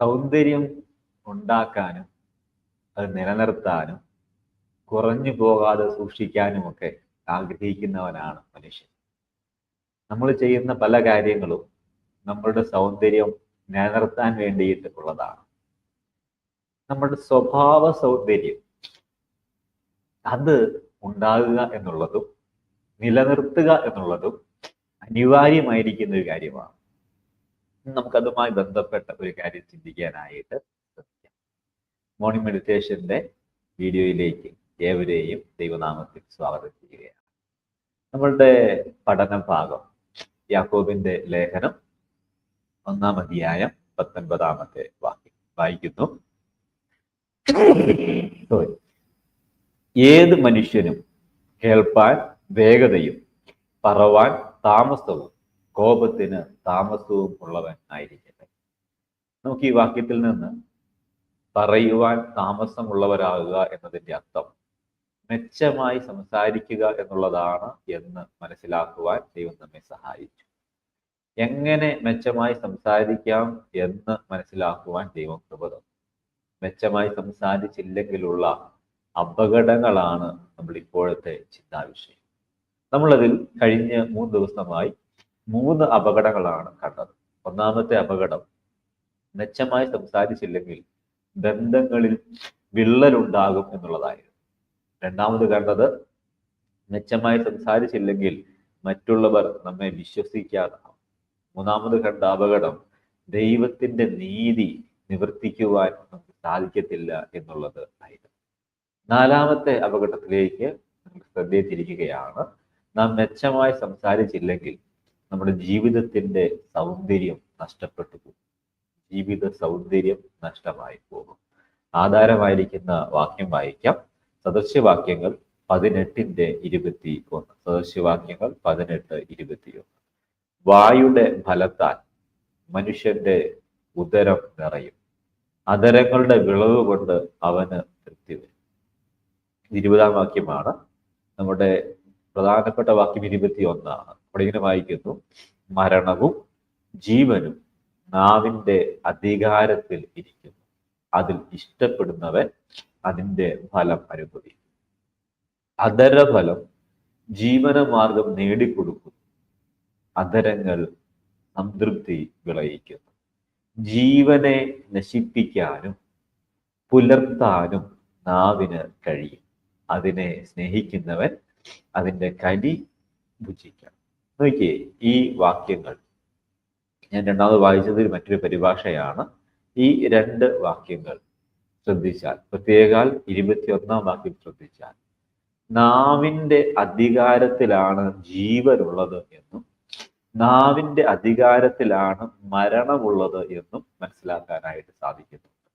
സൗന്ദര്യം ഉണ്ടാക്കാനും അത് നിലനിർത്താനും കുറഞ്ഞു പോകാതെ സൂക്ഷിക്കാനും ഒക്കെ ആഗ്രഹിക്കുന്നവനാണ് മനുഷ്യൻ. നമ്മൾ ചെയ്യുന്ന പല കാര്യങ്ങളും നമ്മളുടെ സൗന്ദര്യം നിലനിർത്താൻ വേണ്ടിയിട്ടുള്ളതാണ്. നമ്മുടെ സ്വഭാവ സൗന്ദര്യം അത് ഉണ്ടാകുക എന്നുള്ളതും നിലനിർത്തുക എന്നുള്ളതും അനിവാര്യമായിരിക്കുന്ന ഒരു കാര്യമാണ്. നമുക്കതുമായി ബന്ധപ്പെട്ട ഒരു കാര്യം ചിന്തിക്കാനായിട്ട് ശ്രമിക്കാം. മോർണിംഗ് മെഡിറ്റേഷന്റെ വീഡിയോയിലേക്ക് ഏവരെയും ദൈവനാമത്തിൽ സ്വാഗതം ചെയ്യുകയാണ്. നമ്മളുടെ പഠന ഭാഗം യാക്കോബിന്റെ ലേഖനം ഒന്നാം അധ്യായം പത്തൊൻപതാമത്തെ വാക്യം വായിക്കുന്നു. ഏത് മനുഷ്യനും കേൾപ്പാൻ വേഗതയും പറവാൻ താമസവും കോപത്തിന് താമസവും ഉള്ളവൻ ആയിരിക്കട്ടെ. നമുക്ക് ഈ വാക്യത്തിൽ നിന്ന് പറയുവാൻ താമസമുള്ളവരാകുക എന്നതിന്റെ അർത്ഥം മെച്ചമായി സംസാരിക്കുക എന്നുള്ളതാണ് എന്ന് മനസ്സിലാക്കുവാൻ ദൈവം നമ്മെ സഹായിച്ചു. എങ്ങനെ മെച്ചമായി സംസാരിക്കാം എന്ന് മനസ്സിലാക്കുവാൻ ദൈവം കൃപ തന്നു. മെച്ചമായി സംസാരിച്ചില്ലെങ്കിലുള്ള അപകടങ്ങളാണ് നമ്മൾ ഇപ്പോഴത്തെ ചിന്താവിഷയം. നമ്മളതിൽ കഴിഞ്ഞ മൂന്ന് ദിവസമായി മൂന്ന് അപകടങ്ങളാണ് കണ്ടത്. ഒന്നാമത്തെ അപകടം മെച്ചമായി സംസാരിച്ചില്ലെങ്കിൽ ബന്ധങ്ങളിൽ വിള്ളലുണ്ടാകും എന്നുള്ളതായിരുന്നു. രണ്ടാമത് കണ്ടത് മെച്ചമായി സംസാരിച്ചില്ലെങ്കിൽ മറ്റുള്ളവർ നമ്മെ വിശ്വസിക്കാതാവും മൂന്നാമത് കണ്ട അപകടം ദൈവത്തിന്റെ നീതി നിവർത്തിക്കുവാൻ നമുക്ക് സാധിക്കത്തില്ല എന്നുള്ളത് ആയിരുന്നു. നാലാമത്തെ അപകടത്തിലേക്ക് നമ്മൾ നാം മെച്ചമായി സംസാരിച്ചില്ലെങ്കിൽ നമ്മുടെ ജീവിതത്തിന്റെ സൗന്ദര്യം നഷ്ടപ്പെട്ടു പോകും. ജീവിത സൗന്ദര്യം നഷ്ടമായി പോകും. ആധാരമായിരിക്കുന്ന വാക്യം വായിക്കാം. സദൃശ്യവാക്യങ്ങൾ പതിനെട്ടിന്റെ ഇരുപത്തി ഒന്ന് സദൃശ്യവാക്യങ്ങൾ പതിനെട്ട് ഇരുപത്തി ഒന്ന് വായുടെ ഫലത്താൽ മനുഷ്യന്റെ ഉദരം നിറയും. അതരങ്ങളുടെ വിളവ് കൊണ്ട് അവന് തൃപ്തി വരും. ഇരുപതാം വാക്യമാണ്. നമ്മുടെ പ്രധാനപ്പെട്ട വാക്യം ഇരുപത്തി ഒന്നാണ് അവിടെ ഇങ്ങനെ വായിക്കുന്നു. മരണവും ജീവനും നാവിന്റെ അധികാരത്തിൽ ഇരിക്കുന്നു. അതിൽ ഇഷ്ടപ്പെടുന്നവൻ അതിന്റെ ഫലം അനുഭവിക്കും. അധരഫലം ജീവനമാർഗം നേടിക്കൊടുക്കുന്നു. അധരങ്ങൾ സംതൃപ്തി വിളയിക്കുന്നു. ജീവനെ നശിപ്പിക്കാനും പുലർത്താനും നാവിന് കഴിയും. അതിനെ സ്നേഹിക്കുന്നവൻ അതിന്റെ കലി ഭുജിക്കണം നോക്കിയേ ഈ വാക്യങ്ങൾ. ഞാൻ രണ്ടാമത് വായിച്ചതിൽ മറ്റൊരു പരിഭാഷയാണ്. ഈ രണ്ട് വാക്യങ്ങൾ ശ്രദ്ധിച്ചാൽ പ്രത്യേകാൽ ഇരുപത്തിയൊന്നാം വാക്യം ശ്രദ്ധിച്ചാൽ നാവിന്റെ അധികാരത്തിലാണ് ജീവനുള്ളത് എന്നും നാവിന്റെ അധികാരത്തിലാണ് മരണമുള്ളത് എന്നും മനസ്സിലാക്കാനായിട്ട് സാധിക്കുന്നുണ്ട്.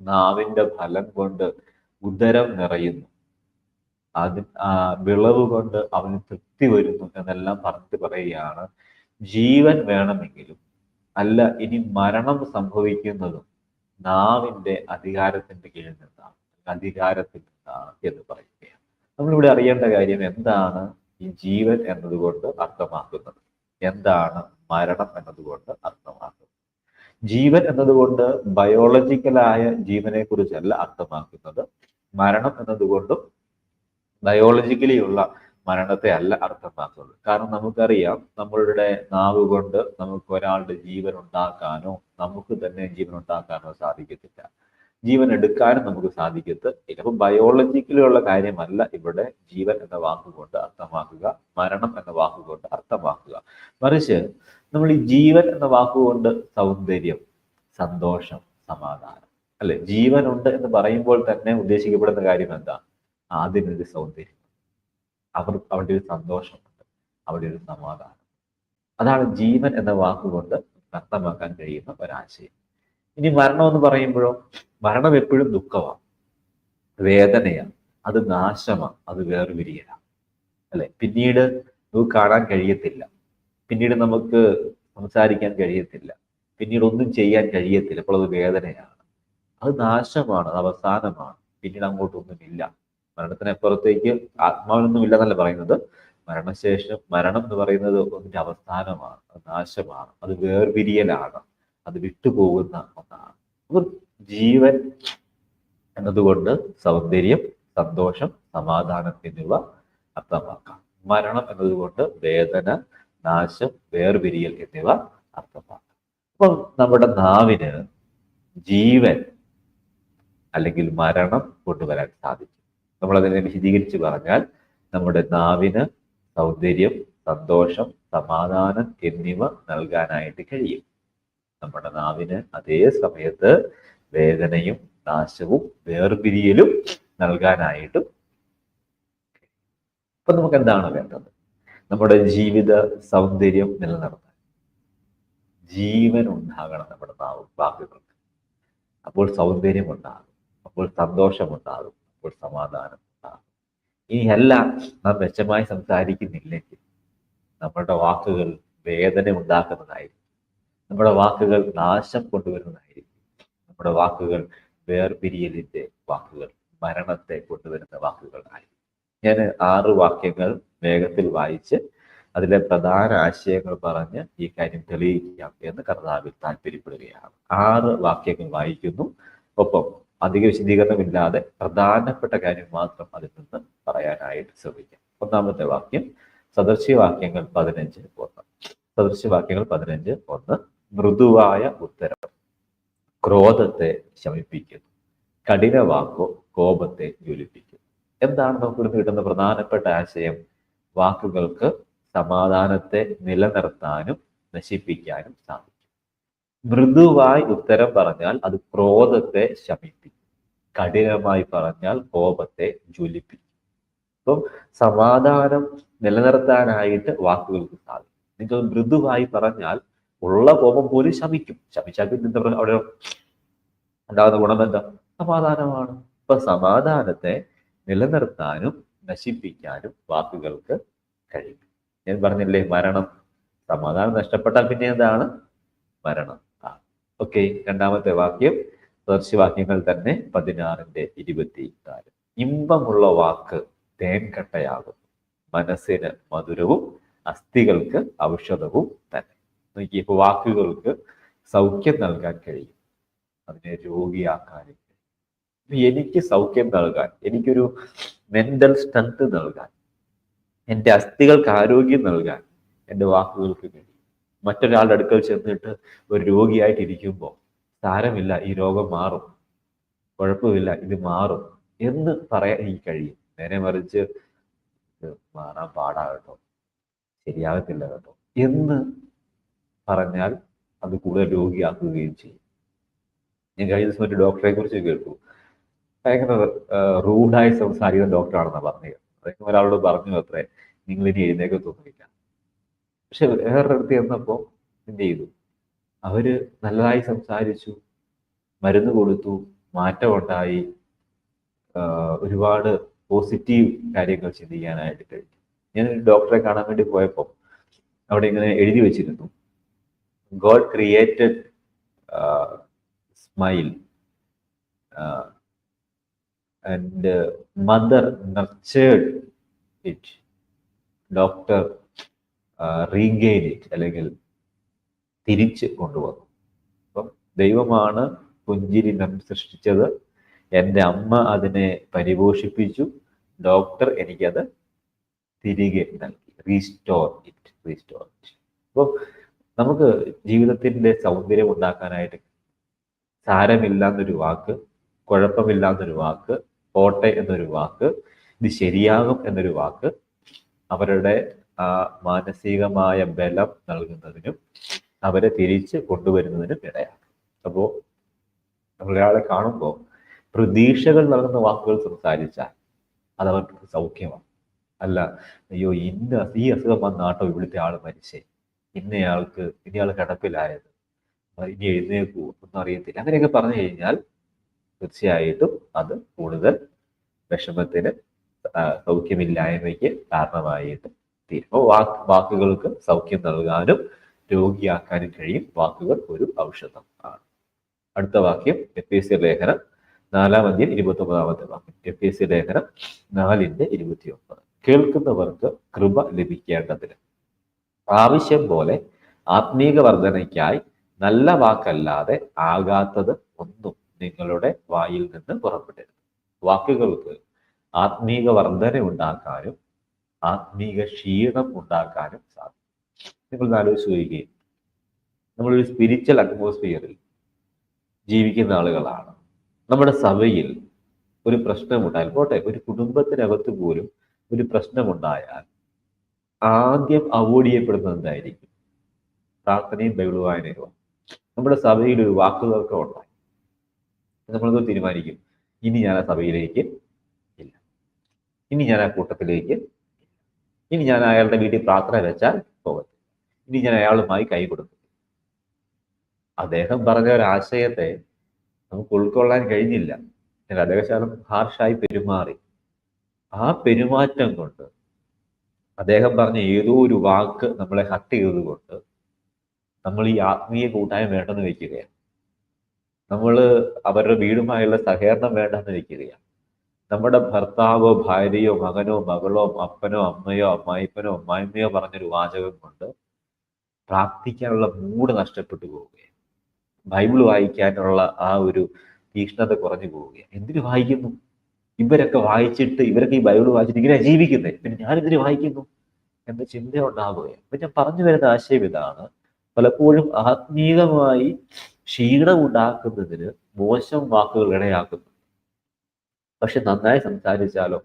നാവിന്റെ ഫലം കൊണ്ട് ഉദരം നിറയുന്നു. അത് ആ വിളവ് കൊണ്ട് അവന് തൃപ്തി വരുന്നു എന്നെല്ലാം പറഞ്ഞിട്ട് പറയുകയാണ്. ജീവൻ വേണമെങ്കിലും അല്ല ഇനി മരണം സംഭവിക്കുന്നതും നാവിന്റെ അധികാരത്തിന്റെ കീഴിൽ നിന്നാണ് അധികാരത്തിൽ നിന്നാണ് എന്ന് പറയുകയാണ്. നമ്മളിവിടെ അറിയേണ്ട കാര്യം എന്താണ്? ഈ ജീവൻ എന്നതുകൊണ്ട് അർത്ഥമാക്കുന്നത്. എന്താണ് മരണം എന്നതുകൊണ്ട് അർത്ഥമാക്കുന്നത്? ജീവൻ എന്നതുകൊണ്ട് ബയോളജിക്കലായ ജീവനെ കുറിച്ചല്ല അർത്ഥമാക്കുന്നത്. മരണം എന്നതുകൊണ്ടും ബയോളജിക്കലി ഉള്ള മരണത്തെ അല്ല അർത്ഥമാക്കുന്നത്. കാരണം നമുക്കറിയാം നമ്മളുടെ നാവ് കൊണ്ട് നമുക്ക് ഒരാളുടെ ജീവൻ ഉണ്ടാക്കാനോ നമുക്ക് തന്നെ ജീവൻ ഉണ്ടാക്കാനോ സാധിക്കത്തില്ല. ജീവൻ എടുക്കാനും നമുക്ക് സാധിക്കത്ത് ഇപ്പം ബയോളജിക്കലുള്ള കാര്യമല്ല ഇവിടെ ജീവൻ എന്ന വാക്കുകൊണ്ട് അർത്ഥമാക്കുക മരണം എന്ന വാക്കുകൊണ്ട് അർത്ഥമാക്കുക. മറിച്ച് നമ്മൾ ഈ ജീവൻ എന്ന വാക്കുകൊണ്ട് സൗന്ദര്യം സന്തോഷം സമാധാനം അല്ലെ? ജീവനുണ്ട് എന്ന് പറയുമ്പോൾ തന്നെ ഉദ്ദേശിക്കപ്പെടുന്ന കാര്യം എന്താ? അതിനൊരു സൗന്ദര്യം. അവർ അവിടെ ഒരു സന്തോഷമുണ്ട്. അവിടെ ഒരു സമാധാനം. അതാണ് ജീവൻ എന്ന വാക്കുകൊണ്ട് അർത്ഥമാക്കാൻ കഴിയുന്ന ഒരാശയം. ഇനി മരണം എന്ന് പറയുമ്പോഴോ മരണം എപ്പോഴും ദുഃഖമാണ്. വേദനയാണ്. അത് നാശമാണ്. അത് വേർപിരിയലാണ്. അല്ലെ? പിന്നീട് നമുക്ക് കാണാൻ കഴിയത്തില്ല. പിന്നീട് നമുക്ക് സംസാരിക്കാൻ കഴിയത്തില്ല. പിന്നീട് ഒന്നും ചെയ്യാൻ കഴിയത്തില്ല. അപ്പോൾ അത് വേദനയാണ്. അത് നാശമാണ്. അത് അവസാനമാണ്. പിന്നീട് അങ്ങോട്ടൊന്നുമില്ല. മരണത്തിനപ്പുറത്തേക്ക് ആത്മാവിനൊന്നും ഇല്ലെന്നല്ല പറയുന്നത്. മരണശേഷം മരണം എന്ന് പറയുന്നത് ഒന്നിന്റെ അവസാനമാണ് നാശമാണ് അത് വേർപിരിയലാണ് അത് വിട്ടുപോകുന്ന ഒന്നാണ്. അപ്പോൾ ജീവൻ എന്നതുകൊണ്ട് സൗന്ദര്യം സന്തോഷം സമാധാനം എന്നിവ അർത്ഥമാക്കാം. മരണം എന്നതുകൊണ്ട് വേദന നാശം വേർപിരിയൽ എന്നിവ അർത്ഥമാക്കാം. അപ്പം നമ്മുടെ നാവിന് ജീവൻ അല്ലെങ്കിൽ മരണം കൊണ്ടുവരാൻ സാധിക്കും നമ്മളതിനെ വിശദീകരിച്ച് പറഞ്ഞാൽ നമ്മുടെ നാവിന് സൗന്ദര്യം സന്തോഷം സമാധാനം എന്നിവ നൽകാനായിട്ട് കഴിയും. നമ്മുടെ നാവിന് അതേ സമയത്ത് വേദനയും നാശവും വേർപിരിയലും നൽകാനായിട്ടും അപ്പൊ നമുക്ക് എന്താണ് വേണ്ടത്? നമ്മുടെ ജീവിത സൗന്ദര്യം നിലനിർത്താൻ. ജീവൻ ഉണ്ടാകണം നമ്മുടെ നാവ് വാക്കുകൾക്ക് അപ്പോൾ സൗന്ദര്യം ഉണ്ടാകും. അപ്പോൾ സന്തോഷം അപ്പോൾ സമാധാനം ഇനിയല്ല നാം മെച്ചമായി സംസാരിക്കുന്നില്ലെങ്കിൽ നമ്മളുടെ വാക്കുകൾ വേദന ഉണ്ടാക്കുന്നതായിരിക്കും. നമ്മുടെ വാക്കുകൾ നാശം കൊണ്ടുവരുന്നതായിരിക്കും. നമ്മുടെ വാക്കുകൾ വേർപിരിയലിന്റെ വാക്കുകൾ മരണത്തെ കൊണ്ടുവരുന്ന വാക്കുകൾ ആയിരിക്കും. ഞാൻ ആറ് വാക്യങ്ങൾ വേഗത്തിൽ വായിച്ച് അതിലെ പ്രധാന ആശയങ്ങൾ പറഞ്ഞ് ഈ കാര്യം തെളിയിക്കാം എന്ന് കർത്താവിൽ താല്പര്യപ്പെടുകയാണ് ആറ് വാക്യങ്ങൾ വായിക്കുന്നു. ഒപ്പം അധിക വിശദീകരണമില്ലാതെ പ്രധാനപ്പെട്ട കാര്യം മാത്രം അതിൽ നിന്ന് പറയാനായിട്ട് ശ്രമിക്കാം. ഒന്നാമത്തെ വാക്യം സദൃശ്യവാക്യങ്ങൾ പതിനഞ്ച് ഒന്ന്. സദൃശ്യവാക്യങ്ങൾ പതിനഞ്ച് ഒന്ന്. മൃദുവായ ഉത്തരം. ക്രോധത്തെ ശമിപ്പിക്കുന്നു. കഠിന വാക്കോ കോപത്തെ ജ്വലിപ്പിക്കുന്നു. എന്താണ് നമുക്ക് ഇവിടുന്ന് കിട്ടുന്ന പ്രധാനപ്പെട്ട ആശയം? വാക്കുകൾക്ക് സമാധാനത്തെ നിലനിർത്താനും നശിപ്പിക്കാനും സാധിക്കും. മൃദുവായി ഉത്തരം പറഞ്ഞാൽ അത് ക്രോധത്തെ ശമിപ്പിക്കും. കഠിനമായി പറഞ്ഞാൽ കോപത്തെ ജ്വലിപ്പിക്കും. അപ്പം സമാധാനം നിലനിർത്താനായിട്ട് വാക്കുകൾക്ക് സാധിക്കും. നിങ്ങൾ മൃദുവായി പറഞ്ഞാൽ ഉള്ള കോപം പോലും ശമിക്കും. ശമിച്ചാൽ പിന്നെ എന്താ അവിടെ ഉണ്ടാകുന്ന ഗുണം എന്താ? സമാധാനമാണ്. അപ്പൊ സമാധാനത്തെ നിലനിർത്താനും നശിപ്പിക്കാനും വാക്കുകൾക്ക് കഴിയും. ഞാൻ പറഞ്ഞില്ലേ മരണം. സമാധാനം നഷ്ടപ്പെട്ടാൽ പിന്നെ എന്താണ്? മരണം. ഓക്കെ രണ്ടാമത്തെ വാക്യം സദർശിവാക്യങ്ങൾ തന്നെ പതിനാറിന്റെ ഇരുപത്തി നാല് ഇമ്പമുള്ള വാക്ക് തേൻകട്ടയാകുന്നു മനസ്സിന് മധുരവും അസ്ഥികൾക്ക് ഔഷധവും തന്നെ. നോക്കി ഇപ്പൊ വാക്കുകൾക്ക് സൗഖ്യം നൽകാൻ കഴിയും. അതിനെ രോഗിയാക്കാനും എനിക്ക് സൗഖ്യം നൽകാൻ എനിക്കൊരു മെന്റൽ സ്ട്രെങ്ത് നൽകാൻ എന്റെ അസ്ഥികൾക്ക് ആരോഗ്യം നൽകാൻ എന്റെ വാക്കുകൾക്ക് കഴിയും. മറ്റൊരാളുടെ അടുക്കൽ ചെന്നിട്ട് ഒരു രോഗിയായിട്ടിരിക്കുമ്പോൾ സാരമില്ല ഈ രോഗം മാറും. കുഴപ്പമില്ല ഇത് മാറും എന്ന് പറയാൻ എനിക്ക് കഴിയും. നേരെ മറിച്ച് മാറാൻ പാടാ കേട്ടോ ശരിയാകത്തില്ല കേട്ടോ. എന്ന് പറഞ്ഞാൽ അത് കൂടുതൽ രോഗിയാക്കുകയും ചെയ്യും. ഞാൻ കഴിഞ്ഞ ദിവസം ഒരു ഡോക്ടറെ കുറിച്ച് കേട്ടു. ഭയങ്കര റൂഡായി സംസാരിക്കുന്ന ഡോക്ടറാണെന്നാണ് പറഞ്ഞത്. അദ്ദേഹം ഒരാളോട് പറഞ്ഞു അത്രേ. നിങ്ങൾ ഇനി എഴുന്നേക്കത്തൊന്നുമില്ല പക്ഷെ വേറെ അടുത്ത് ചെന്നപ്പോൾ എന്ത് ചെയ്തു? അവർ നല്ലതായി സംസാരിച്ചു മരുന്ന് കൊടുത്തു മാറ്റമുണ്ടായി ഒരുപാട് പോസിറ്റീവ് കാര്യങ്ങൾ ചിന്തിക്കാനായിട്ട് കഴിഞ്ഞു. ഞാനൊരു ഡോക്ടറെ കാണാൻ വേണ്ടി പോയപ്പോൾ അവിടെ ഇങ്ങനെ എഴുതി വെച്ചിരുന്നു. God created smile and mother nurtured it doctor regain it അല്ലെങ്കിൽ തിരിച്ച് കൊണ്ടുവന്നു. അപ്പം ദൈവമാണ് പുഞ്ചിരി നം സൃഷ്ടിച്ചത്. എന്റെ അമ്മ അതിനെ പരിപോഷിപ്പിച്ചു. ഡോക്ടർ എനിക്കത് തിരികെ നൽകി. റീസ്റ്റോർ ഇറ്റ് റീസ്റ്റോർ ഇറ്റ് അപ്പം നമുക്ക് ജീവിതത്തിന്റെ സൗന്ദര്യം ഉണ്ടാക്കാനായിട്ട് സാരമില്ലാന്നൊരു വാക്ക് കുഴപ്പമില്ലാന്നൊരു വാക്ക് പോട്ടെ എന്നൊരു വാക്ക് ഇത് ശരിയാകും എന്നൊരു വാക്ക് അവരുടെ ആ മാനസികമായ ബലം നൽകുന്നതിനും അവരെ തിരിച്ച് കൊണ്ടുവരുന്നതിനും ഇടയാണ് അപ്പോൾ നമ്മളൊരാളെ കാണുമ്പോൾ പ്രതീക്ഷകൾ നൽകുന്ന വാക്കുകൾ സംസാരിച്ചാൽ അത് അവർക്ക് സൗഖ്യമാണ്. അല്ല അയ്യോ ഇന്ന ഈ അസുഖം വന്നാട്ടോ ഇവിടുത്തെ ആൾ മരിച്ചേ. ഇന്നയാൾക്ക് ഇന്നയാൾ കിടപ്പിലായത്. ഇനി എഴുന്നേക്കൂ ഒന്നും അറിയത്തില്ല. അങ്ങനെയൊക്കെ പറഞ്ഞു കഴിഞ്ഞാൽ തീർച്ചയായിട്ടും അത് കൂടുതൽ വിഷമത്തിന് സൗഖ്യമില്ലായ്മയ്ക്ക് കാരണമായിട്ട് തീരും അപ്പോൾ വാക്ക് വാക്കുകൾക്ക് സൗഖ്യം നൽകാനും രോഗിയാക്കാനും കഴിയും. വാക്കുകൾ ഒരു ഔഷധം ആണ്. അടുത്ത വാക്യം എഫ് എസ് സി ലേഖനം നാലാം അധ്യയം ഇരുപത്തി ഒമ്പതാമത്തെ വാക്യം. എഫ് എസ് സി ലേഖനം നാലിന്റെ ഇരുപത്തി ഒമ്പത് കേൾക്കുന്നവർക്ക് കൃപ ലഭിക്കേണ്ടതിന് ആവശ്യം പോലെ ആത്മീക വർധനയ്ക്കായി നല്ല വാക്കല്ലാതെ ആകാത്തത് ഒന്നും നിങ്ങളുടെ വായിൽ നിന്ന് പുറപ്പെടരുത്. വാക്കുകൾക്ക് ആത്മീക വർധന ഉണ്ടാക്കാനും ആത്മീക ക്ഷീണം ഉണ്ടാക്കാനും സാധിക്കും. നിങ്ങൾ ആലോചിച്ച് നോക്കുകയും നമ്മളൊരു സ്പിരിച്വൽ അറ്റ്മോസ്ഫിയറിൽ ജീവിക്കുന്ന ആളുകളാണ്. നമ്മുടെ സഭയിൽ ഒരു പ്രശ്നമുണ്ടായാൽ പോട്ടെ ഒരു കുടുംബത്തിനകത്ത് പോലും ഒരു പ്രശ്നമുണ്ടായാൽ ആദ്യം അവോയ്ഡ് ചെയ്യപ്പെടുന്നത് എന്തായിരിക്കും? പ്രാർത്ഥനയും ബൈബിൾ വായനയും നമ്മുടെ സഭയിൽ ഒരു വാക്കുകൾക്ക് ഉണ്ടായി. നമ്മളത് തീരുമാനിക്കും? ഇനി ഞാൻ ആ സഭയിലേക്ക് ഇല്ല. ഇനി ഞാൻ ആ കൂട്ടത്തിലേക്ക് ഇനി ഞാൻ അയാളുടെ വീട്ടിൽ പ്രാർത്ഥന വെച്ചാൽ പോകത്തില്ല. ഇനി ഞാൻ അയാളുമായി കൈ കൊടുക്കും. അദ്ദേഹം പറഞ്ഞ ഒരു ആശയത്തെ നമുക്ക് ഉൾക്കൊള്ളാൻ കഴിഞ്ഞില്ല. എന്നാൽ അദ്ദേഹം ഹാർഷായി പെരുമാറി. ആ പെരുമാറ്റം കൊണ്ട് അദ്ദേഹം പറഞ്ഞ ഏതോ ഒരു വാക്ക് നമ്മളെ ഹട്ട് ചെയ്തുകൊണ്ട് നമ്മൾ ഈ ആത്മീയ കൂട്ടായ്മ വേണ്ടെന്ന് വെക്കുകയാണ്. നമ്മൾ അവരുടെ വീടുമായുള്ള സഹകരണം വേണ്ടെന്ന് വെക്കുകയാണ്. നമ്മുടെ ഭർത്താവോ ഭാര്യയോ മകനോ മകളോ അപ്പനോ അമ്മയോ അമ്മായിപ്പനോ അമ്മായിമ്മയോ പറഞ്ഞൊരു വാചകം കൊണ്ട് പ്രാർത്ഥിക്കാനുള്ള മൂഡ് നഷ്ടപ്പെട്ടു പോവുകയാണ്. ബൈബിൾ വായിക്കാനുള്ള ആ ഒരു തീക്ഷ്ണത കുറഞ്ഞു പോവുകയാണ്. എന്തിനു വായിക്കുന്നു? ഇവരൊക്കെ വായിച്ചിട്ട് ഇവരൊക്കെ ഈ ബൈബിൾ വായിച്ചിട്ട് ഇങ്ങനെ ജീവിക്കുന്നത് പിന്നെ ഞാൻ ഇതിന് വായിക്കുന്നു? എന്ന ചിന്ത ഉണ്ടാവുകയാണ് അപ്പൊ ഞാൻ പറഞ്ഞു വരുന്ന ആശയം ഇതാണ്. പലപ്പോഴും ആത്മീയമായി ക്ഷീണം ഉണ്ടാക്കുന്നതിന് മോശം വാക്കുകൾ ഇടയാക്കുന്നു. പക്ഷെ നന്നായി സംസാരിച്ചാലോ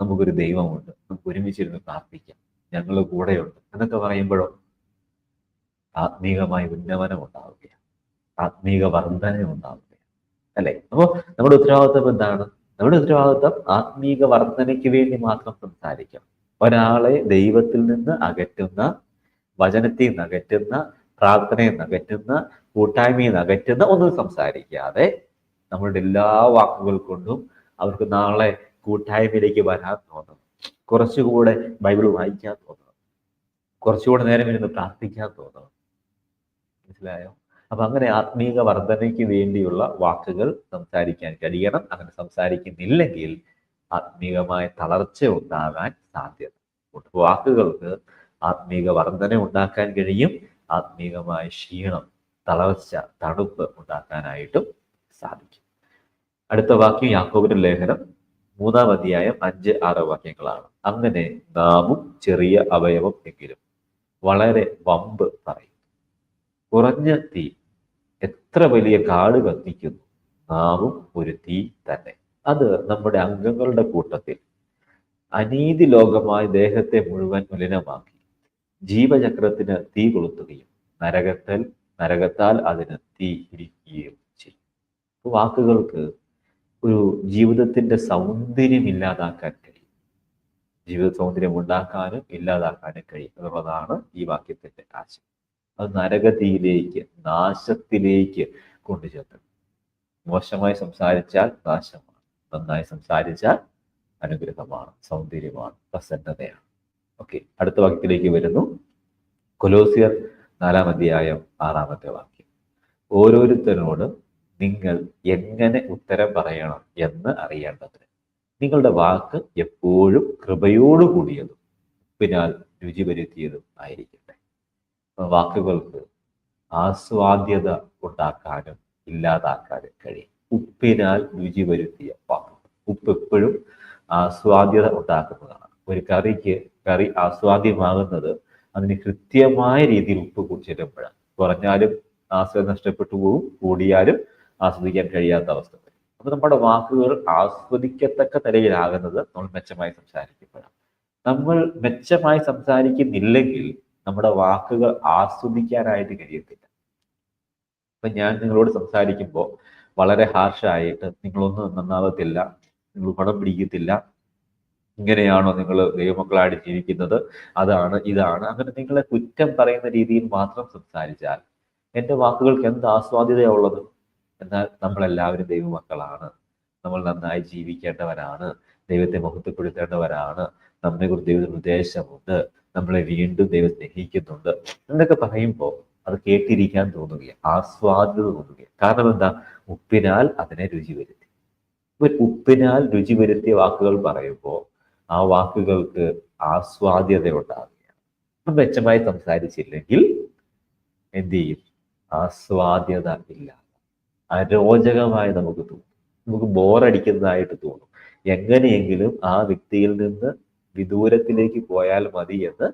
നമുക്കൊരു ദൈവമുണ്ട്. നമുക്ക് ഒരുമിച്ചിരുന്ന് പ്രാർത്ഥിക്കാം. ഞങ്ങൾ കൂടെയുണ്ട്. എന്നൊക്കെ പറയുമ്പോഴോ ആത്മീകമായ ഉന്നമനം ഉണ്ടാവുകയാണ് ആത്മീക വർധന ഉണ്ടാവുകയാണ് അല്ലെ? അപ്പോൾ നമ്മുടെ ഉത്തരവാദിത്വം എന്താണ്? നമ്മുടെ ഉത്തരവാദിത്വം ആത്മീക വർധനയ്ക്ക് വേണ്ടി മാത്രം സംസാരിക്കാം. ഒരാളെ ദൈവത്തിൽ നിന്ന് അകറ്റുന്ന വചനത്തെ നിന്ന് പ്രാർത്ഥനയെ കൂട്ടായ്മയിൽ നിന്ന് അകറ്റുന്ന ഒന്നും സംസാരിക്കാതെ നമ്മളുടെ എല്ലാ വാക്കുകൾ കൊണ്ടും അവർക്ക് നാളെ കൂട്ടായ്മയിലേക്ക് വരാൻ തോന്നണം കുറച്ചുകൂടെ ബൈബിൾ വായിക്കാൻ തോന്നണം കുറച്ചുകൂടെ നേരം ഇരുന്ന് പ്രാർത്ഥിക്കാൻ തോന്നണം മനസ്സിലായോ? അപ്പൊ അങ്ങനെ ആത്മീക വർധനയ്ക്ക് വേണ്ടിയുള്ള വാക്കുകൾ സംസാരിക്കാൻ കഴിയണം. അങ്ങനെ സംസാരിക്കുന്നില്ലെങ്കിൽ ആത്മീകമായ തളർച്ച ഉണ്ടാകാൻ സാധ്യത. വാക്കുകൾക്ക് ആത്മീക വർധന ഉണ്ടാക്കാൻ കഴിയും. ആത്മീകമായ ക്ഷീണം തളർച്ച തണുപ്പ് ഉണ്ടാക്കാനായിട്ടും സാധിക്കും. അടുത്ത വാക്യം യാക്കോബിന്റെ ലേഖനം മൂന്നാം അധ്യായം അഞ്ച് ആറ് വാക്യങ്ങളാണ്. അങ്ങനെ നാമും ചെറിയ അവയവം എങ്കിലും വളരെ വമ്പ് പറയും. കുറഞ്ഞ തീ എത്ര വലിയ കാട് കത്തിക്കുന്നു? നാമും ഒരു തീ തന്നെ. അത് നമ്മുടെ അംഗങ്ങളുടെ കൂട്ടത്തിൽ അനീതി ലോകമായി ദേഹത്തെ മുഴുവൻ മലിനമാക്കി. ജീവചക്രത്തിന് തീ കൊളുത്തുകയും നരകത്തൽ നരകത്താൽ അതിന് തീ ഇരിക്കുകയും ചെയ്യും. വാക്കുകൾക്ക് ഒരു ജീവിതത്തിന്റെ സൗന്ദര്യം ഇല്ലാതാക്കാൻ കഴിയും. ജീവിത സൗന്ദര്യം ഉണ്ടാക്കാനും ഇല്ലാതാക്കാനും കഴിയും എന്നുള്ളതാണ് ഈ വാക്യത്തിന്റെ ആശയം. അത് നരകതിയിലേക്ക് നാശത്തിലേക്ക് കൊണ്ടുചെത്തണം മോശമായി സംസാരിച്ചാൽ നാശമാണ്. നന്നായി സംസാരിച്ചാൽ അനുഗ്രഹമാണ് സൗന്ദര്യമാണ് പ്രസന്നതയാണ്. ഓക്കെ അടുത്ത വാക്യത്തിലേക്ക് വരുന്നു. കൊലോസിയർ നാലാം അധ്യായം ആറാമത്തെ വാക്യം. ഓരോരുത്തരോട് നിങ്ങൾ എങ്ങനെ ഉത്തരം പറയണം എന്ന് അറിയേണ്ടതിന്. നിങ്ങളുടെ വാക്ക് എപ്പോഴും കൃപയോടുകൂടിയതും ഉപ്പിനാൽ രുചി വരുത്തിയതും ആയിരിക്കട്ടെ. വാക്കുകൾക്ക് ആസ്വാദ്യത ഉണ്ടാക്കാനും ഇല്ലാതാക്കാനും കഴിയും. ഉപ്പിനാൽ രുചി വരുത്തിയ വാക്ക്. ഉപ്പ് എപ്പോഴും ആസ്വാദ്യത ഉണ്ടാക്കുന്നതാണ്. ഒരു കറിക്ക് കറി ആസ്വാദ്യമാകുന്നത് അതിന് കൃത്യമായ രീതിയിൽ ഉപ്പ് കൂടി ചെല്ലുമ്പോഴാണ് കുറഞ്ഞാലും ആസ്വാദം നഷ്ടപ്പെട്ടു പോകും കൂടിയാലും ആസ്വദിക്കാൻ കഴിയാത്ത അവസ്ഥ അപ്പൊ നമ്മുടെ വാക്കുകൾ ആസ്വദിക്കത്തക്ക നിലയിലാകുന്നത് നമ്മൾ മെച്ചമായി സംസാരിക്കുമ്പോഴാണ് നമ്മൾ മെച്ചമായി സംസാരിക്കുന്നില്ലെങ്കിൽ നമ്മുടെ വാക്കുകൾ ആസ്വദിക്കാനായിട്ട് കഴിയത്തില്ല. അപ്പൊ ഞാൻ നിങ്ങളോട് സംസാരിക്കുമ്പോൾ വളരെ ഹാർഷായിട്ട് നിങ്ങളൊന്നും നന്നാവത്തില്ല നിങ്ങൾ പണം പിടിക്കത്തില്ല ഇങ്ങനെയാണോ നിങ്ങൾ ദൈവമക്കളായിട്ട് ജീവിക്കുന്നത് അതാണ് ഇതാണ്. അങ്ങനെ നിങ്ങളെ കുറ്റം പറയുന്ന രീതിയിൽ മാത്രം സംസാരിച്ചാൽ എന്റെ വാക്കുകൾക്ക് എന്ത് ആസ്വാദ്യതയുള്ളത് എന്നാൽ നമ്മളെല്ലാവരും ദൈവമക്കളാണ്. നമ്മൾ നന്നായി ജീവിക്കേണ്ടവരാണ്. ദൈവത്തെ മഹത്വപ്പെടുത്തേണ്ടവരാണ്. നമ്മെക്കുറിച്ച് ദൈവത്തിന് ഉദ്ദേശമുണ്ട് നമ്മളെ വീണ്ടും ദൈവം സ്നേഹിക്കുന്നുണ്ട്. എന്നൊക്കെ പറയുമ്പോൾ അത് കേട്ടിരിക്കാൻ തോന്നുകയാണ്. ആസ്വാദ്യത തോന്നുകയാണ്. കാരണം എന്താ? ഉപ്പിനാൽ അതിനെ രുചി വരുത്തി. ഉപ്പിനാൽ രുചി വരുത്തിയ വാക്കുകൾ പറയുമ്പോൾ ആ വാക്കുകൾക്ക് ആസ്വാദ്യത അപ്പം മെച്ചമായി സംസാരിച്ചില്ലെങ്കിൽ എന്ത് ചെയ്യും? ആസ്വാദ്യത ഇല്ല. അരോചകമായി നമുക്ക് തോന്നും. നമുക്ക് ബോറടിക്കുന്നതായിട്ട് തോന്നും. എങ്ങനെയെങ്കിലും ആ വ്യക്തിയിൽ നിന്ന് വിദൂരത്തിലേക്ക് പോയാൽ മതി എന്ന്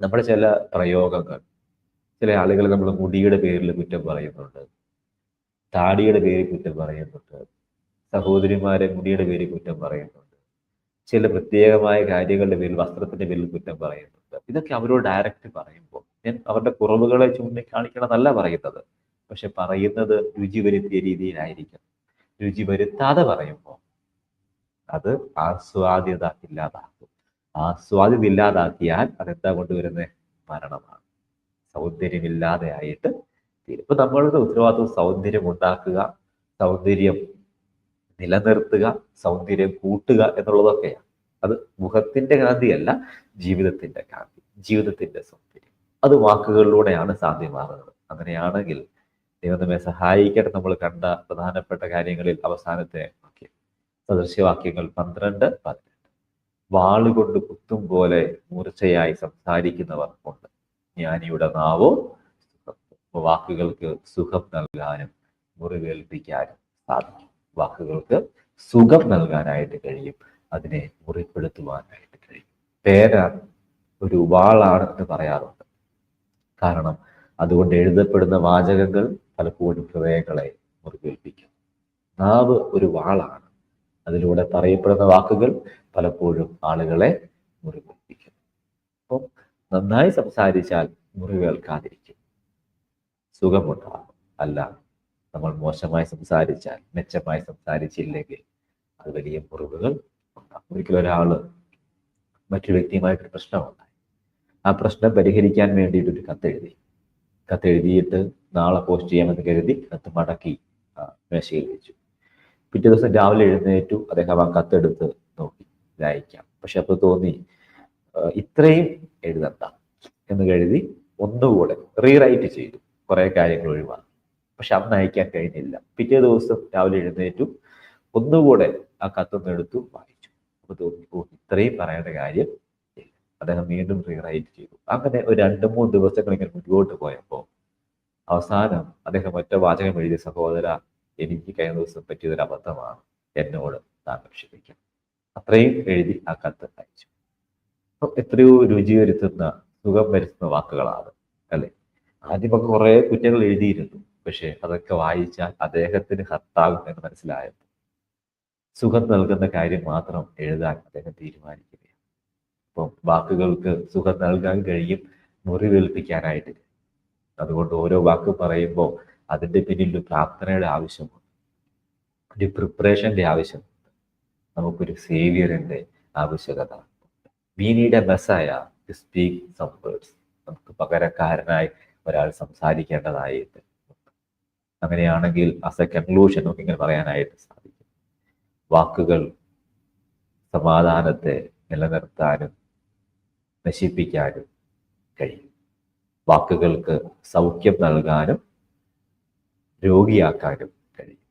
നമ്മുടെ ചില പ്രയോഗങ്ങൾ ചില ആളുകൾ നമ്മൾ മുടിയുടെ പേരിൽ കുറ്റം പറയുന്നുണ്ട് താടിയുടെ പേരിൽ കുറ്റം പറയുന്നുണ്ട് സഹോദരിമാരെ മുടിയുടെ പേരിൽ കുറ്റം പറയുന്നുണ്ട് ചില പ്രത്യേകമായ കാര്യങ്ങളുടെ പേരിൽ വസ്ത്രത്തിന്റെ പേരിൽ കുറ്റം പറയുന്നുണ്ട്. ഇതൊക്കെ അവരോട് ഡയറക്റ്റ് പറയുമ്പോൾ ഞാൻ അവരുടെ കുറവുകളെ ചൂണ്ടിക്കാണിക്കണം എന്നല്ല പറയുന്നത്. പക്ഷെ പറയുന്നത് രുചി വരുത്തിയ രീതിയിലായിരിക്കും. രുചി വരുത്താതെ പറയുമ്പോൾ അത് ആസ്വാദ്യത ഇല്ലാതാക്കും ആസ്വാദ്യത ഇല്ലാതാക്കിയാൽ അതെന്താ കൊണ്ടുവരുന്നത് മരണമാണ്. സൗന്ദര്യമില്ലാതെ ആയിട്ട് ഇപ്പൊ നമ്മളുടെ ഉത്തരവാദിത്വം സൗന്ദര്യം ഉണ്ടാക്കുക സൗന്ദര്യം നിലനിർത്തുക സൗന്ദര്യം കൂട്ടുക എന്നുള്ളതൊക്കെയാണ്. അത് മുഖത്തിന്റെ കാന്തിയല്ല ജീവിതത്തിന്റെ കാന്തി ജീവിതത്തിന്റെ സൗന്ദര്യം. അത് വാക്കുകളിലൂടെയാണ് സാധ്യമാകുന്നത്. അങ്ങനെയാണെങ്കിൽ ദൈവം നമ്മെ സഹായിക്കട്ടെ നമ്മൾ കണ്ട പ്രധാനപ്പെട്ട കാര്യങ്ങളിൽ അവസാനത്തെ വാക്യം. സദൃശ്യവാക്യങ്ങൾ പന്ത്രണ്ട് പതിനെട്ട്. വാളുകൊണ്ട് കുത്തും പോലെ മൂർച്ചയായി സംസാരിക്കുന്നവർ ഉണ്ട്. ജ്ഞാനിയുടെ നാവോ വാക്കുകൾക്ക് സുഖം നൽകാനും മുറിവേൽപ്പിക്കാനും സാധിക്കും. വാക്കുകൾക്ക് സുഖം നൽകാനായിട്ട് കഴിയും. അതിനെ മുറിപ്പെടുത്തുവാനായിട്ട് കഴിയും. പേര ഒരു വാളാണ് എന്ന് പറയാറുണ്ട്. കാരണം അതുകൊണ്ട് എഴുതപ്പെടുന്ന വാചകങ്ങൾ പലപ്പോഴും ഹൃദയങ്ങളെ മുറിവേൽപ്പിക്കും. നാവ് ഒരു വാളാണ്. അതിലൂടെ പറയപ്പെടുന്ന വാക്കുകൾ പലപ്പോഴും ആളുകളെ മുറിവേൽപ്പിക്കും. അപ്പം നന്നായി സംസാരിച്ചാൽ മുറിവേൽക്കാതിരിക്കും. സുഖമുണ്ടാകും. അല്ല നമ്മൾ മോശമായി സംസാരിച്ചാൽ മെച്ചമായി സംസാരിച്ചില്ലെങ്കിൽ അത് വലിയ മുറിവുകൾ ഉണ്ടാകും. ഒരിക്കലും ഒരാൾ മറ്റു വ്യക്തിയുമായിട്ട് പ്രശ്നമുണ്ടായി. ആ പ്രശ്നം പരിഹരിക്കാൻ വേണ്ടിയിട്ടൊരു കത്തെഴുതി. കത്തെഴുതിയിട്ട് നാളെ പോസ്റ്റ് ചെയ്യാമെന്ന് കരുതി കത്ത് മടക്കി മേശയിൽ വെച്ചു. പിറ്റേ ദിവസം രാവിലെ എഴുന്നേറ്റു അദ്ദേഹം ആ കത്തെടുത്ത് നോക്കി വായിക്കാം. പക്ഷെ അപ്പോൾ തോന്നി ഇത്രയും എഴുതണ്ട എന്ന് കരുതി ഒന്നുകൂടെ റീറൈറ്റ് ചെയ്തു കുറെ കാര്യങ്ങൾ ഒഴിവാക്കി. പക്ഷെ അന്ന് അയക്കാൻ കഴിഞ്ഞില്ല. പിറ്റേ ദിവസം രാവിലെ എഴുന്നേറ്റു ഒന്നുകൂടെ ആ കത്തൊന്ന് എടുത്തു വായിച്ചു. അപ്പൊ തോന്നി ഓ ഇത്രയും പറയേണ്ട കാര്യം അദ്ദേഹം വീണ്ടും റീറൈറ്റ് ചെയ്തു. അങ്ങനെ ഒരു രണ്ട് മൂന്ന് ദിവസങ്ങൾ ഇങ്ങനെ മുന്നോട്ട് പോയപ്പോൾ അവസാനം അദ്ദേഹം ഒറ്റ വാചകം എഴുതിയ സഹോദര എനിക്ക് കഴിഞ്ഞ ദിവസം പറ്റിയതൊരു അബദ്ധമാണ്. എന്നോട് താങ്കൾ അത്രയും എഴുതി ആ കത്ത് അയച്ചു. അപ്പൊ എത്രയോ രുചി വരുത്തുന്ന സുഖം വരുത്തുന്ന വാക്കുകളാണ് അല്ലെ? ആദ്യമൊക്കെ കുറെ കുറ്റങ്ങൾ എഴുതിയിരുന്നു. പക്ഷെ അതൊക്കെ വായിച്ചാൽ അദ്ദേഹത്തിന് ഹർത്താകും എന്ന് മനസ്സിലായപ്പോൾ സുഖം നൽകുന്ന കാര്യം മാത്രം എഴുതാൻ അദ്ദേഹം തീരുമാനിക്കുകയാണ്. അപ്പം വാക്കുകൾക്ക് സുഖം നൽകാൻ കഴിയും മുറിവേൽപ്പിക്കാനായിട്ട്. അതുകൊണ്ട് ഓരോ വാക്ക് പറയുമ്പോൾ അതിന്റെ പിന്നിൽ ഒരു പ്രാർത്ഥനയുടെ ആവശ്യമുണ്ട്. ഒരു പ്രിപ്പറേഷന്റെ ആവശ്യമുണ്ട്. നമുക്കൊരു സേവിയറിന്റെ ആവശ്യകത. We need messiah to speak some words നമുക്ക് പകരക്കാരനായി ഒരാൾ സംസാരിക്കേണ്ടതായിട്ട്. അങ്ങനെയാണെങ്കിൽ ആസ് എ കൺക്ലൂഷൻ നമുക്ക് ഇങ്ങനെ പറയാനായിട്ട് സാധിക്കും. വാക്കുകൾ സമാധാനത്തെ നിലനിർത്താനും നശിപ്പിക്കാനും കഴിയും. വാക്കുകൾക്ക് സൗഖ്യം നൽകാനും രോഗിയാക്കാനും കഴിയും.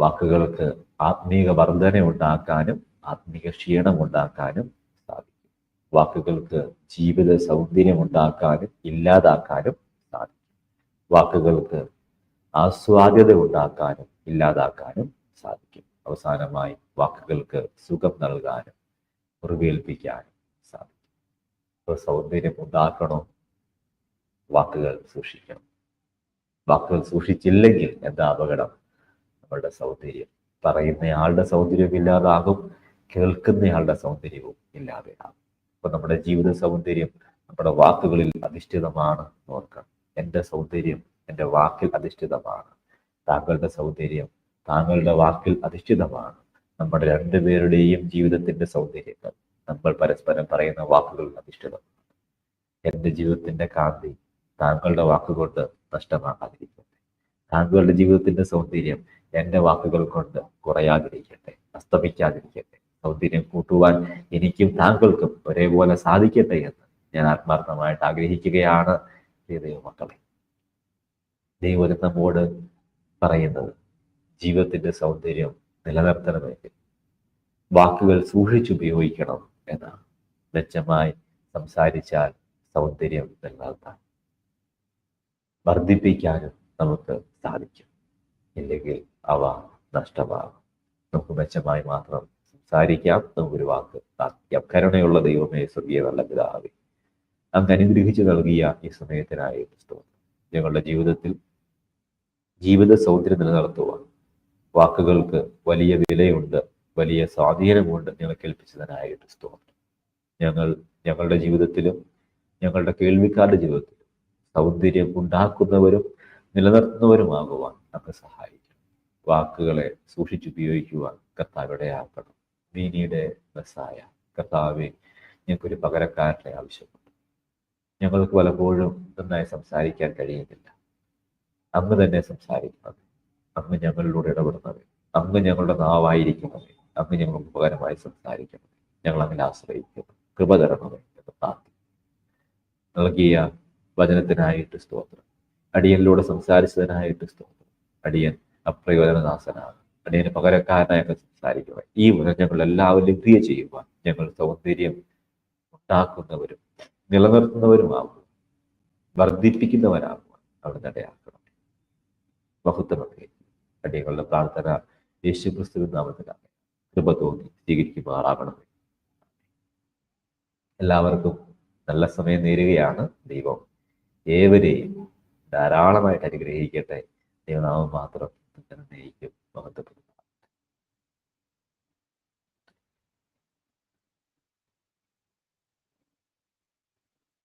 വാക്കുകൾക്ക് ആത്മീക വർധന ഉണ്ടാക്കാനും ആത്മീക ക്ഷീണം ഉണ്ടാക്കാനും സാധിക്കും. വാക്കുകൾക്ക് ജീവിത സൗന്ദര്യം ഉണ്ടാക്കാനും ഇല്ലാതാക്കാനും സാധിക്കും. വാക്കുകൾക്ക് ആസ്വാദ്യത ഉണ്ടാക്കാനും ഇല്ലാതാക്കാനും സാധിക്കും. അവസാനമായി വാക്കുകൾക്ക് സുഖം നൽകാനും മുറിവേൽപ്പിക്കാനും സാധിക്കും. സൗന്ദര്യം ഉണ്ടാക്കണോ വാക്കുകൾ സൂക്ഷിക്കണം. വാക്കുകൾ സൂക്ഷിച്ചില്ലെങ്കിൽ എന്താ അപകടം? നമ്മളുടെ സൗന്ദര്യം. പറയുന്നയാളുടെ സൗന്ദര്യവും ഇല്ലാതാകും കേൾക്കുന്നയാളുടെ സൗന്ദര്യവും ഇല്ലാതെയാകും. അപ്പൊ നമ്മുടെ ജീവിത സൗന്ദര്യം നമ്മുടെ വാക്കുകളിൽ അധിഷ്ഠിതമാണ് ഓർക്കണം എന്റെ സൗന്ദര്യം എന്റെ വാക്കിൽ അധിഷ്ഠിതമാണ്. താങ്കളുടെ സൗന്ദര്യം താങ്കളുടെ വാക്കിൽ അധിഷ്ഠിതമാണ്. നമ്മുടെ രണ്ടുപേരുടെയും ജീവിതത്തിന്റെ സൗന്ദര്യങ്ങൾ. നമ്മൾ പരസ്പരം പറയുന്ന വാക്കുകളിൽ അധിഷ്ഠിതം എന്റെ ജീവിതത്തിന്റെ കാന്തി താങ്കളുടെ വാക്കുകൊണ്ട് നഷ്ടമാകാതിരിക്കട്ടെ. താങ്കളുടെ ജീവിതത്തിന്റെ സൗന്ദര്യം എന്റെ വാക്കുകൾ കൊണ്ട് കുറയാതിരിക്കട്ടെ അസ്തമിക്കാതിരിക്കട്ടെ. സൗന്ദര്യം കൂട്ടുവാൻ എനിക്കും താങ്കൾക്കും ഒരേപോലെ സാധിക്കട്ടെ എന്ന് ഞാൻ ആത്മാർത്ഥമായിട്ട് ആഗ്രഹിക്കുകയാണ് ദൈവമക്കളെ. ദൈവം നമ്മോട് പറയുന്നത് ജീവിതത്തിന്റെ സൗന്ദര്യം നിലനിർത്തണമെങ്കിൽ വാക്കുകൾ സൂക്ഷിച്ചുപയോഗിക്കണം എന്നാണ്. മെച്ചമായി സംസാരിച്ചാൽ സൗന്ദര്യം നിലനിർത്താം വർദ്ധിപ്പിക്കാനും നമുക്ക് സാധിക്കും. ഇല്ലെങ്കിൽ അവ നഷ്ടമാകും. നമുക്ക് മെച്ചമായി മാത്രം സംസാരിക്കാം. നമുക്കൊരു വാക്ക് സാധിക്കാം. കരുണയുള്ള ദൈവമേ സ്വർഗീയ നല്ല പിതാവേ അങ്ങ് അനുഗ്രഹിച്ചു നൽകിയ ഈ സമയത്തിനായി സ്തോത്രം. ഞങ്ങളുടെ ജീവിതത്തിൽ ജീവിത സൗന്ദര്യം നിലനിർത്തുവാൻ വാക്കുകൾക്ക് വലിയ വിലയുണ്ട് വലിയ സ്വാധീനമുണ്ട്. ഞങ്ങൾ കേൾപ്പിച്ചതിനായിട്ട് സ്തോത്രം. ഞങ്ങൾ ഞങ്ങളുടെ ജീവിതത്തിലും ഞങ്ങളുടെ കേൾവിക്കാരുടെ ജീവിതത്തിലും സൗന്ദര്യം ഉണ്ടാക്കുന്നവരും നിലനിർത്തുന്നവരുമാകുവാൻ നമ്മെ സഹായിക്കും. വാക്കുകളെ സൂക്ഷിച്ചുപയോഗിക്കുവാൻ കർത്താവിടെ ആക്കണം മീനിയുടെ ബസായ കർത്താവെ ഞങ്ങൾക്കൊരു പകരക്കാരനെ ആവശ്യമുണ്ട്. ഞങ്ങൾക്ക് പലപ്പോഴും നന്നായി സംസാരിക്കാൻ കഴിയുന്നില്ല. അങ്ങ് തന്നെ സംസാരിക്കണമേ അങ്ങ് ഞങ്ങളിലൂടെ ഇടപെടുന്നത് അങ്ങ് ഞങ്ങളുടെ നാവായിരിക്കണമേ അങ്ങ് ഞങ്ങൾക്ക് ഉപകാരമായി സംസാരിക്കണം ഞങ്ങൾ അങ്ങനെ ആശ്രയിക്കുന്നു. കൃപ തരണമേ എന്ന് നൽകിയ വചനത്തിനായിട്ട് സ്തോത്രം. അടിയനിലൂടെ സംസാരിച്ചതിനായിട്ട് സ്തോത്രം. അടിയൻ അപ്രയോജനദാസനാണ് അടിയന് പകരക്കാരനായൊക്കെ സംസാരിക്കുക ഈ ഞങ്ങൾ എല്ലാവരും ക്രിയ ചെയ്യുവാൻ ഞങ്ങൾ സൗന്ദര്യം ഉണ്ടാക്കുന്നവരും നിലനിർത്തുന്നവരുമാകും വർദ്ധിപ്പിക്കുന്നവരാകുവാൻ അവിടെ നടയാക്കണം. ബഹുത്വമൊക്കെ അടിയങ്ങളുടെ പ്രാർത്ഥന യേശു ക്രിസ്തുവിൻ നാമത്തിലാണ് കൃപ തോന്നി സ്വീകരിക്കുമാറാകണം എല്ലാവർക്കും നല്ല സമയം നേരുകയാണ്. ദൈവം ഏവരെയും ധാരാളമായിട്ട് അനുഗ്രഹിക്കട്ടെ. ദൈവനാമം മാത്രം നയിക്കും മഹത്വപ്പെടും